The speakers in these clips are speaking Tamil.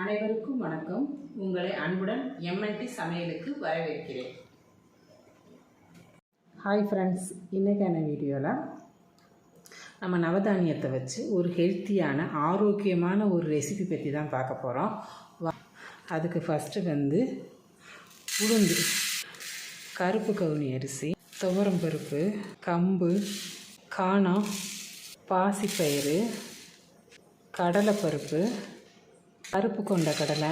அனைவருக்கும் வணக்கம். உங்களை அன்புடன் எம்என்டி சமையலுக்கு வரவேற்கிறேன். ஹாய் ஃப்ரெண்ட்ஸ் இன்றைக்கான வீடியோவில் நம்ம நவதானியத்தை வச்சு ஒரு ஹெல்த்தியான ஆரோக்கியமான ஒரு ரெசிபி பற்றி தான் பார்க்க போகிறோம் அதுக்கு ஃபஸ்ட்டு வந்து உளுந்து கருப்பு கவுனி அரிசி துவரம் பருப்பு கம்பு காணம் பாசிப்பயிறு கடலைப்பருப்பு கருப்பு கொண்ட கடலை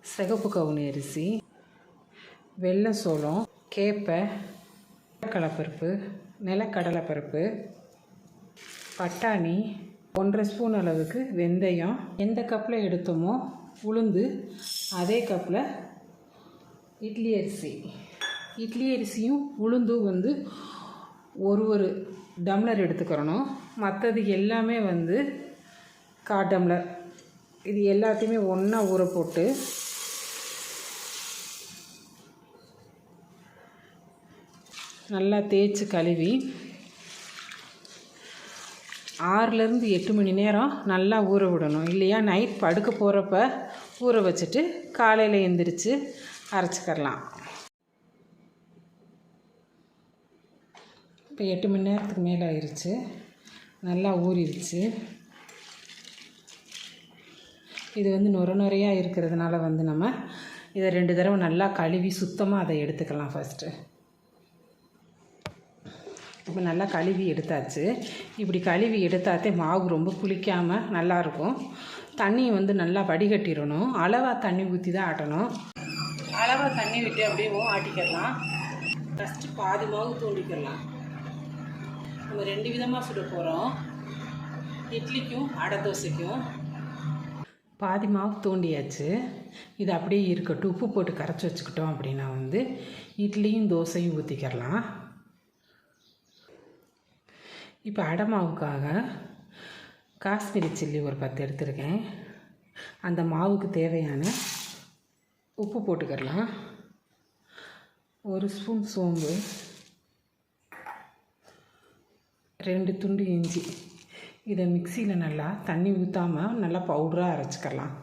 சிகப்பு கவுனி அரிசி வெள்ளை சோளம் கேப்பை கடலைப்பருப்பு நிலக்கடலைப்பருப்பு பட்டாணி ஒன்றரை ஸ்பூன் அளவுக்கு வெந்தயம். எந்த கப்பில் எடுத்தோமோ உளுந்து அதே கப்பில் இட்லி அரிசி. இட்லி அரிசியும் உளுந்தும் வந்து ஒரு ஒரு டம்ளர் எடுத்துக்கிறணும். மற்றது எல்லாமே வந்து கா டம்ளர். இது எல்லாத்தையுமே ஒன்றா ஊற போட்டு நல்லா தேய்ச்சி கழுவி ஆறுலேருந்து எட்டு மணி நேரம் நல்லா ஊற விடணும். இல்லையா நைட் படுக்க போகிறப்ப ஊற வச்சுட்டு காலையில் எந்திரிச்சு அரைச்சிக்கிறலாம். இப்போ எட்டு மணி நேரத்துக்கு மேலே ஆயிடுச்சு நல்லா ஊறிடுச்சு. இது வந்து நொர நுறையாக இருக்கிறதுனால வந்து நம்ம இதை ரெண்டு தடவை நல்லா கழுவி சுத்தமாக அதை எடுத்துக்கலாம் ஃபஸ்ட்டு இப்போ நல்லா கழுவி எடுத்தாச்சு. இப்படி கழுவி எடுத்தாத்தே மாவு ரொம்ப புளிக்காமல் நல்லாயிருக்கும் தண்ணியை வந்து நல்லா வடிகட்டிடணும். அளவாக தண்ணி ஊற்றி தான் ஆட்டணும். அளவாக தண்ணி விட்டு அப்படியே ஆட்டிக்கலாம். ஃபஸ்ட்டு பாதி மாவு தூண்டிக்கலாம். நம்ம ரெண்டு விதமாக சுட போகிறோம் இட்லிக்கும் அடை தோசைக்கும். பாதி மாவு தோண்டியாச்சு. இது அப்படியே இருக்கட்டும். உப்பு போட்டு கரைச்சி வச்சுக்கிட்டோம் அப்படின்னா வந்து இட்லியும் தோசையும் ஊற்றிக்கிறலாம் இப்போ அடை மாவுக்காக காஷ்மீரி சில்லி ஒரு பத்து எடுத்திருக்கேன். அந்த மாவுக்கு தேவையான உப்பு போட்டுக்கிறலாம். ஒரு ஸ்பூன் சோம்பு. ரெண்டு துண்டு இஞ்சி. இதை மிக்சியில் நல்லா தண்ணி ஊற்றாமல் நல்லா பவுடராக அரைச்சிக்கலாம்.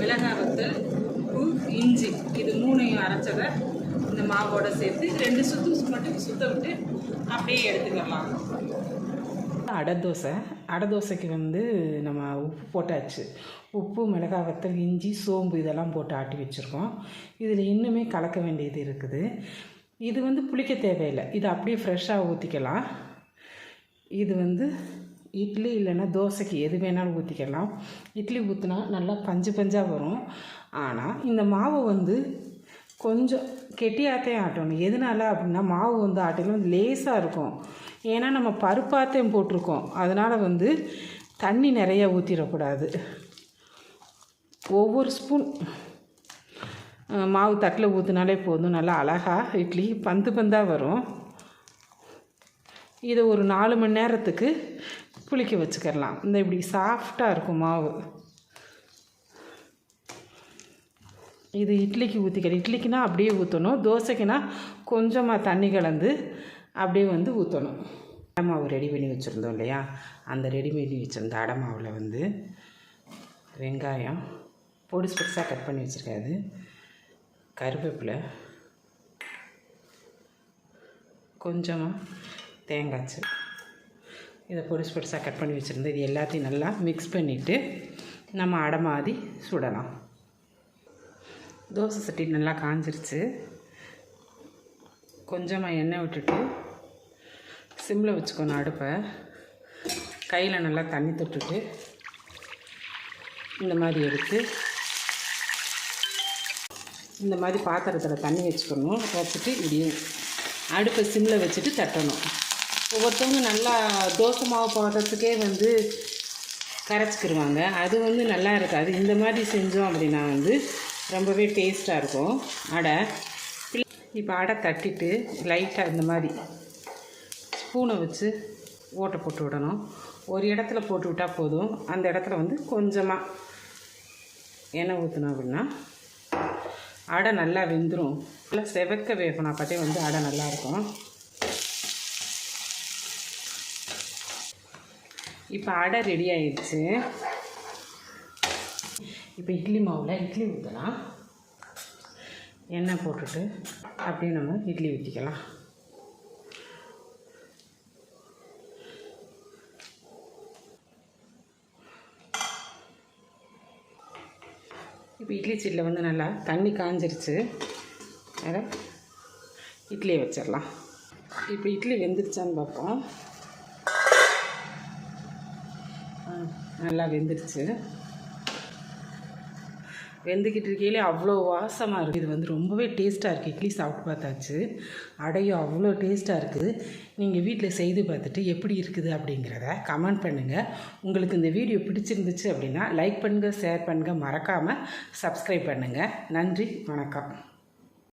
மிளகாய் வத்தல் உப்பு இஞ்சி இது மூணையும் அரைச்சதை இந்த மாவோட சேர்த்து ரெண்டு சுத்து மட்டும் சுத்த விட்டு அப்படியே எடுத்துக்கலாம். அடை தோசை. அடை தோசைக்கு வந்து நம்ம உப்பு போட்டாச்சு. உப்பு மிளகாய் வத்தல் இஞ்சி சோம்பு இதெல்லாம் போட்டு ஆட்டி வச்சுருக்கோம். இதில் இன்னுமே கலக்க வேண்டியது இருக்குது. இது வந்து புளிக்க தேவையில்லை. இது அப்படியே ஃப்ரெஷ்ஷாக ஊற்றிக்கலாம் இது வந்து இட்லி இல்லைன்னா தோசைக்கு எது வேணாலும் ஊற்றிக்கலாம் இட்லி ஊற்றினா நல்லா பஞ்சு பஞ்சாக வரும். ஆனால் இந்த மாவை வந்து கொஞ்சம் கெட்டியாத்தையும் ஆட்டணும். எதனால அப்படின்னா மாவு வந்து ஆட்டிலும் லேசாக இருக்கும். ஏன்னா நம்ம பருப்பாத்தையும் போட்டிருக்கோம். அதனால் வந்து தண்ணி நிறைய ஊற்றிடக்கூடாது ஒவ்வொரு ஸ்பூன் மாவு தட்டில் ஊற்றினாலே போதும். நல்லா அழகாக இட்லி பந்து பந்தாக வரும். இதை ஒரு நாலு மணி நேரத்துக்கு புளிக்க வச்சுக்கிடலாம் இந்த இப்படி சாஃப்டாக இருக்கும் மாவு. இது இட்லிக்கு ஊற்றிக்கணும் இட்லிக்குனா அப்படியே ஊற்றணும் தோசைக்குனா கொஞ்சமாக தண்ணி கலந்து அப்படியே வந்து ஊற்றணும் அடமாவு ரெடி பண்ணி வச்சுருந்தோம் இல்லையா? அந்த ரெடி பண்ணி வச்சுருந்த அடமாவில் வந்து வெங்காயம் பொடிசு பொடிசாக கட் பண்ணி வச்சுருக்காது கருவேப்பிலை கொஞ்சமாக தேங்காய்ச்சி இதை பொடிசு பொடிசாக கட் பண்ணி வச்சுருந்து இது எல்லாத்தையும் நல்லா மிக்ஸ் பண்ணிவிட்டு நம்ம அடை மாதிரி சுடலாம். தோசை சட்டி நல்லா காஞ்சிருச்சு. கொஞ்சமாக எண்ணெய் விட்டுட்டு சிம்மில் வச்சுக்கணும் அடுப்பை. கையில் நல்லா தண்ணி தொட்டுட்டு இந்த மாதிரி எடுத்து இந்த மாதிரி பாத்திரத்தில் தண்ணி வச்சுக்கணும். வச்சுட்டு இப்படியே அடுப்பை சிம்மில் வச்சுட்டு தட்டணும். ஒவ்வொருத்தவங்க நல்லா தோசை மாவு போடுறதுக்கே வந்து கரைச்சிக்கிருவாங்க. அது வந்து நல்லா இருக்காது. இந்த மாதிரி செஞ்சோம் அப்படின்னா வந்து ரொம்பவே டேஸ்ட்டாக இருக்கும். அடை இப்போ அடை தட்டிட்டு லைட்டாக இந்த மாதிரி ஸ்பூனை வச்சு ஓட்டை போட்டு விடணும். ஒரு இடத்துல போட்டு விட்டால் போதும். அந்த இடத்துல வந்து கொஞ்சமாக எண்ணெய் ஊற்றணும் அப்படின்னா அடை நல்லா வெந்துடும் நல்லா செவக்க வேகணும். அப்போதே வந்து அடை நல்லாயிருக்கும் இப்போ அடை ரெடி ஆயிடுச்சு. இப்போ இட்லி மாவில் இட்லி ஊற்றலாம் எண்ணெய் போட்டுட்டு அப்படியே நம்ம இட்லி ஊற்றிக்கலாம் இப்போ இட்லி சீட்டில் வந்து நல்லா தண்ணி காஞ்சிருச்சு. வேறு இட்லியை வச்சிடலாம். இப்போ இட்லி வெந்துருச்சான்னு பார்ப்போம் நல்லா வெந்துருச்சு. வெந்துக்கிட்டு இருக்கையிலே அவ்வளோ வாசமாக இருக்குது இது வந்து ரொம்பவே டேஸ்ட்டாக இருக்குது இட்லி சாப்பிட்டு பார்த்தாச்சு. அடையும் அவ்வளோ டேஸ்ட்டாக இருக்குது. நீங்கள் வீட்டில் செய்து பார்த்துட்டு எப்படி இருக்குது அப்படிங்கிறத கமெண்ட் பண்ணுங்கள் உங்களுக்கு இந்த வீடியோ பிடிச்சிருந்துச்சு அப்படின்னா லைக் பண்ணுங்கள் ஷேர் பண்ணுங்கள் மறக்காமல் சப்ஸ்கிரைப் பண்ணுங்கள் நன்றி வணக்கம்.